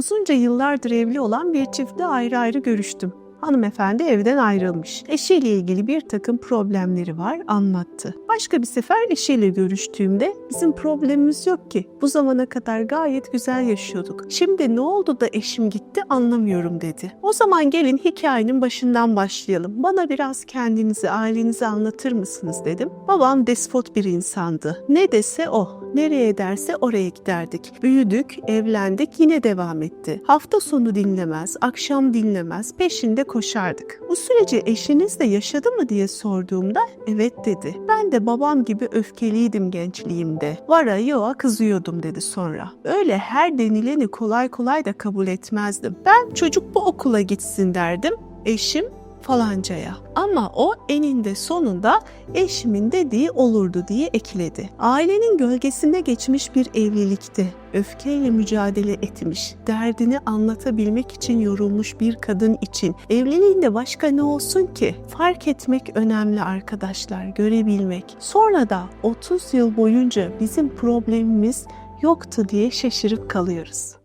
Uzunca yıllardır evli olan bir çiftle ayrı ayrı görüştüm. Hanımefendi evden ayrılmış. Eşiyle ilgili bir takım problemleri var anlattı. Başka bir sefer eşiyle görüştüğümde bizim problemimiz yok ki. Bu zamana kadar gayet güzel yaşıyorduk. Şimdi ne oldu da eşim gitti anlamıyorum dedi. O zaman gelin hikayenin başından başlayalım. Bana biraz kendinizi, ailenizi anlatır mısınız dedim. Babam despot bir insandı. Ne dese o. Nereye derse oraya giderdik. Büyüdük, evlendik, yine devam etti. Hafta sonu dinlemez, akşam dinlemez, peşinde koşardık. Bu süreci eşiniz de yaşadı mı diye sorduğumda evet dedi. Ben de babam gibi öfkeliydim gençliğimde. Vara yoğa kızıyordum dedi sonra. Öyle her denileni kolay kolay da kabul etmezdim. Ben çocuk bu okula gitsin derdim. Eşim falancaya. Ama o eninde sonunda eşimin dediği olurdu diye ekledi. Ailenin gölgesinde geçmiş bir evlilikti. Öfkeyle mücadele etmiş, derdini anlatabilmek için yorulmuş bir kadın için evliliğinde başka ne olsun ki? Fark etmek önemli arkadaşlar, görebilmek. Sonra da 30 yıl boyunca bizim problemimiz yoktu diye şaşırıp kalıyoruz.